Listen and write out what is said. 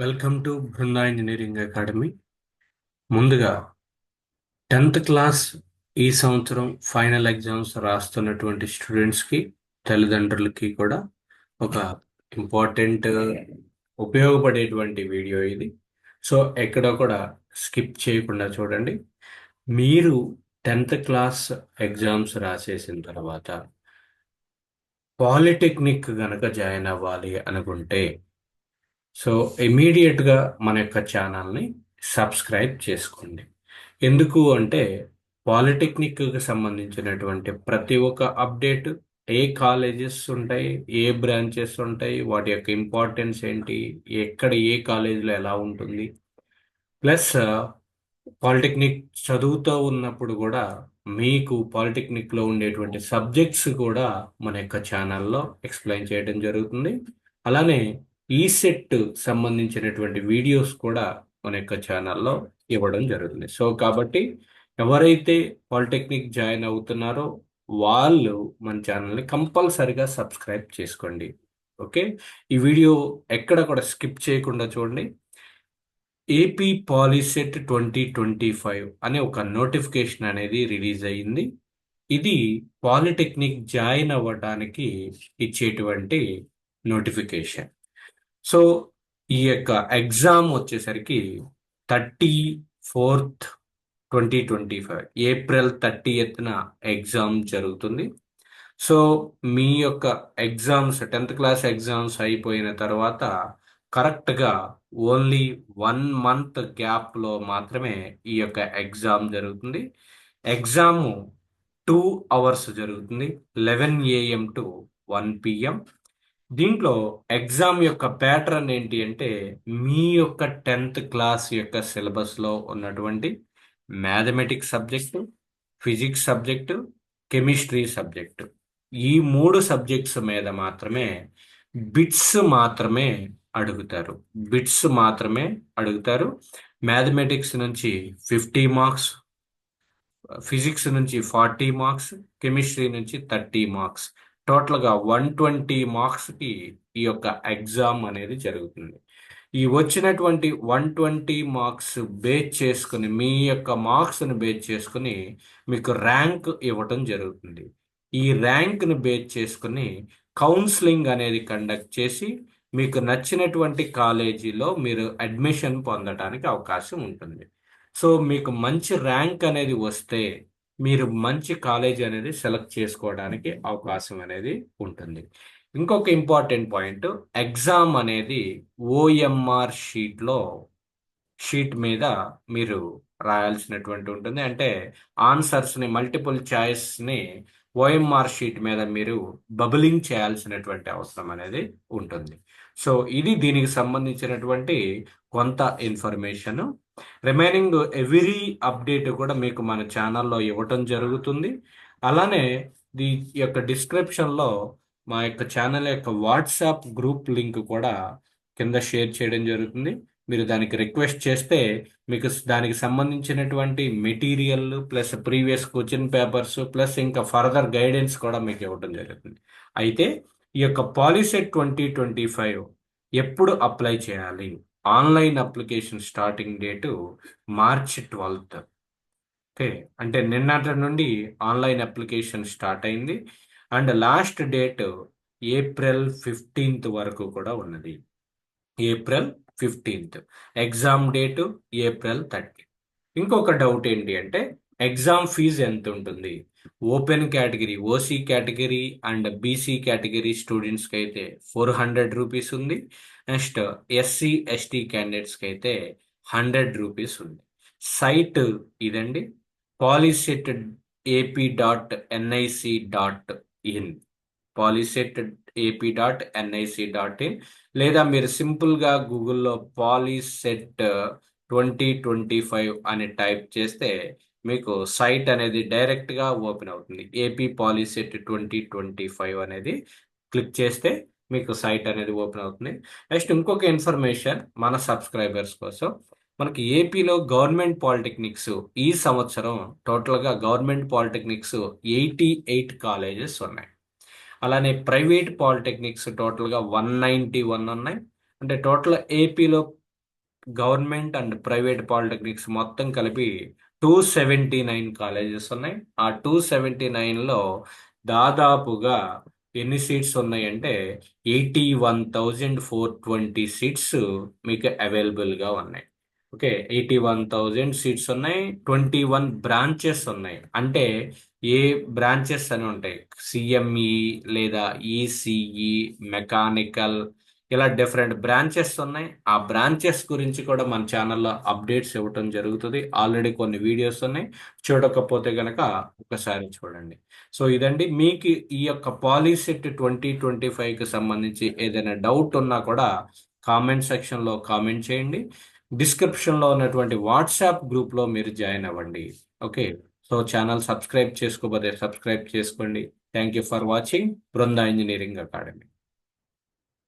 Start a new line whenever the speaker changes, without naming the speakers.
Welcome to Brinda engineering academy. ముందుగా tenth class ఈ సంవత్సరం ఫైనల్ ఎగ్జామ్స్ రాస్తున్నటువంటి స్టూడెంట్స్కి తల్లిదండ్రులకి కూడా ఒక ఇంపార్టెంట్ ఉపయోగపడేటువంటి వీడియో ఇది. సో ఎక్కడ కూడా స్కిప్ చేయకుండా చూడండి. మీరు టెన్త్ క్లాస్ ఎగ్జామ్స్ రాసేసిన తర్వాత పాలిటెక్నిక్ గనక జాయిన్ అవ్వాలి అనుకుంటే సో ఇమీడియట్గా మన యొక్క ఛానల్ని సబ్స్క్రైబ్ చేసుకోండి. ఎందుకు అంటే పాలిటెక్నిక్కి సంబంధించినటువంటి ప్రతి ఒక్క అప్డేట్ ఏ కాలేజెస్ ఉంటాయి ఏ బ్రాంచెస్ ఉంటాయి వాటి యొక్క ఇంపార్టెన్స్ ఏంటి ఎక్కడ ఏ కాలేజీలో ఎలా ఉంటుంది. ప్లస్ పాలిటెక్నిక్ చదువుతూ ఉన్నప్పుడు కూడా మీకు పాలిటెక్నిక్లో ఉండేటువంటి సబ్జెక్ట్స్ కూడా మన యొక్క ఛానల్లో ఎక్స్ప్లెయిన్ చేయడం జరుగుతుంది. అలానే ఈ సెట్ సంబంధించినటువంటి వీడియోస్ కూడా మన యొక్క ఛానల్లో ఇవ్వడం జరుగుతుంది. సో కాబట్టి ఎవరైతే పాలిటెక్నిక్ జాయిన్ అవుతున్నారో వాళ్ళు మన ఛానల్ని కంపల్సరిగా సబ్స్క్రైబ్ చేసుకోండి. ఓకే? ఈ వీడియో ఎక్కడ కూడా స్కిప్ చేయకుండా చూడండి. AP POLYCET twenty twenty five అనే ఒక నోటిఫికేషన్ అనేది రిలీజ్ అయ్యింది ఇది పాలిటెక్నిక్ జాయిన్ అవ్వడానికి ఇచ్చేటువంటి నోటిఫికేషన్. సో ఈ యొక్క ఎగ్జామ్ వచ్చేసరికి thirty fourth twenty twenty five April thirty Ethanai exam జరుగుతుంది. సో మీ యొక్క ఎగ్జామ్స్ టెన్త్ క్లాస్ ఎగ్జామ్స్ అయిపోయిన తర్వాత కరెక్ట్గా ఓన్లీ వన్ మంత్ గ్యాప్లో మాత్రమే ఈ యొక్క ఎగ్జామ్ జరుగుతుంది. ఎగ్జామ్ టూ అవర్స్ జరుగుతుంది eleven AM to one PM. దీంట్లో ఎగ్జామ్ యొక్క ప్యాటర్న్ ఏంటి అంటే మీ యొక్క టెన్త్ క్లాస్ యొక్క సిలబస్లో ఉన్నటువంటి mathematics subject physics subject chemistry subject ఈ మూడు సబ్జెక్ట్స్ మీద మాత్రమే బిట్స్ మాత్రమే అడుగుతారు. బిట్స్ మాత్రమే అడుగుతారు. మ్యాథమెటిక్స్ నుంచి ఫిఫ్టీ మార్క్స్ ఫిజిక్స్ నుంచి ఫార్టీ మార్క్స్ కెమిస్ట్రీ నుంచి థర్టీ మార్క్స్ టోటల్గా వన్ ట్వంటీ మార్క్స్కి ఈ యొక్క ఎగ్జామ్ అనేది జరుగుతుంది. ఈ వచ్చినటువంటి వన్ ట్వంటీ మార్క్స్ బేస్ చేసుకుని మీ యొక్క మార్క్స్ని బేస్ చేసుకుని మీకు ర్యాంక్ ఇవ్వటం జరుగుతుంది. ఈ ర్యాంక్ను బేస్ చేసుకుని కౌన్సిలింగ్ అనేది కండక్ట్ చేసి మీకు నచ్చినటువంటి కాలేజీలో మీరు అడ్మిషన్ పొందడానికి అవకాశం ఉంటుంది. సో మీకు మంచి ర్యాంక్ అనేది వస్తే మీరు మంచి కాలేజ్ అనేది సెలెక్ట్ చేసుకోవడానికి అవకాశం అనేది ఉంటుంది. ఇంకొక ఇంపార్టెంట్ పాయింట్ ఎగ్జామ్ అనేది ఓఎంఆర్ షీట్లో షీట్ మీద మీరు రాయాల్సినటువంటి ఉంటుంది. అంటే ఆన్సర్స్ని మల్టిపుల్ చాయిస్ని ఓఎంఆర్ షీట్ మీద మీరు బబులింగ్ చేయాల్సినటువంటి అవసరం అనేది ఉంటుంది. సో ఇది దీనికి సంబంధించినటువంటి కొంత ఇన్ఫర్మేషన్ రిమైనింగ్ ఎవ్రీ అప్డేట్ కూడా మీకు మన ఛానల్లో ఇవ్వటం జరుగుతుంది. అలానే ఈ యొక్క డిస్క్రిప్షన్లో మా యొక్క ఛానల్ యొక్క వాట్సాప్ గ్రూప్ లింక్ కూడా కింద షేర్ చేయడం జరుగుతుంది. మీరు దానికి రిక్వెస్ట్ చేస్తే మీకు దానికి సంబంధించినటువంటి material plus previous question papers plus ఇంకా ఫర్దర్ గైడెన్స్ కూడా మీకు ఇవ్వడం జరుగుతుంది. అయితే ఈ యొక్క పాలిసెట్ ట్వంటీ ట్వంటీ ఫైవ్ ఎప్పుడు అప్లై చేయాలి? Online application starting date March twelfth. Okay? అంటే నిన్నటి నుండి ఆన్లైన్ అప్లికేషన్ స్టార్ట్ అయింది. And last date April fifteenth వరకు కూడా ఉన్నది. April fifteenth. Exam date April thirty. ఇంకొక డౌట్ ఏంటి అంటే ఎగ్జామ్ ఫీజు ఎంత ఉంటుంది? Open category OC category and BC category స్టూడెంట్స్కి అయితే ఫోర్ హండ్రెడ్ రూపీస్ ఉంది. నెక్స్ట్ ఎస్సీ ఎస్టీ క్యాండిడేట్స్కి అయితే హండ్రెడ్ రూపీస్ ఉంది. సైట్ ఇదండి. POLYCET AP dot NIC dot in. POLYCET AP dot NIC dot in. లేదా మీరు సింపుల్గా గూగుల్లో పాలిసెట్ ట్వంటీ ట్వంటీ ఫైవ్ అని టైప్ చేస్తే మీకు సైట్ అనేది డైరెక్ట్గా ఓపెన్ అవుతుంది. AP POLYCET twenty twenty five అనేది క్లిక్ చేస్తే మీకు సైట్ అనేది ఓపెన్ అవుతుంది. నెక్స్ట్ ఇంకొక ఇన్ఫర్మేషన్ మన సబ్స్క్రైబర్స్ కోసం. మనకి ఏపీలో గవర్నమెంట్ పాలిటెక్నిక్స్ ఈ సంవత్సరం టోటల్గా government polytechnics eighty eight colleges ఉన్నాయి. అలానే ప్రైవేట్ పాలిటెక్నిక్స్ టోటల్గా వన్ నైంటీ వన్ ఉన్నాయి. అంటే టోటల్ ఏపీలో గవర్నమెంట్ అండ్ ప్రైవేట్ పాలిటెక్నిక్స్ మొత్తం కలిపి టూ సెవెంటీ నైన్ కాలేజెస్ ఉన్నాయి. ఆ టూ సెవెంటీ నైన్లో దాదాపుగా ఎన్ని సీట్స్ ఉన్నాయంటే eighty one thousand four twenty seats మీకు అవైలబుల్గా ఉన్నాయి. Okay eighty one thousand seats ఉన్నాయి ట్వంటీ వన్ బ్రాంచెస్ ఉన్నాయి. అంటే ఏ బ్రాంచెస్ అని ఉంటాయి? సిఎంఈ లేదా ఈసీఈ మెకానికల్ ఇలా డిఫరెంట్ బ్రాంచెస్ ఉన్నాయి. ఆ బ్రాంచెస్ గురించి కూడా మన ఛానల్లో అప్డేట్స్ ఇవ్వటం జరుగుతుంది. ఆల్రెడీ కొన్ని వీడియోస్ ఉన్నాయి. చూడకపోతే కనుక ఒకసారి చూడండి. సో ఇదండి. మీకు ఈ యొక్క పాలిసెట్ ట్వంటీ ట్వంటీ ఫైవ్కి సంబంధించి ఏదైనా డౌట్ ఉన్నా కూడా కామెంట్ సెక్షన్లో కామెంట్ చేయండి. డిస్క్రిప్షన్లో ఉన్నటువంటి వాట్సాప్ గ్రూప్లో మీరు జాయిన్ అవ్వండి. ఓకే సో ఛానల్ సబ్స్క్రైబ్ చేసుకోబోతే సబ్స్క్రైబ్ చేసుకోండి. Thank you for watching Brinda engineering academy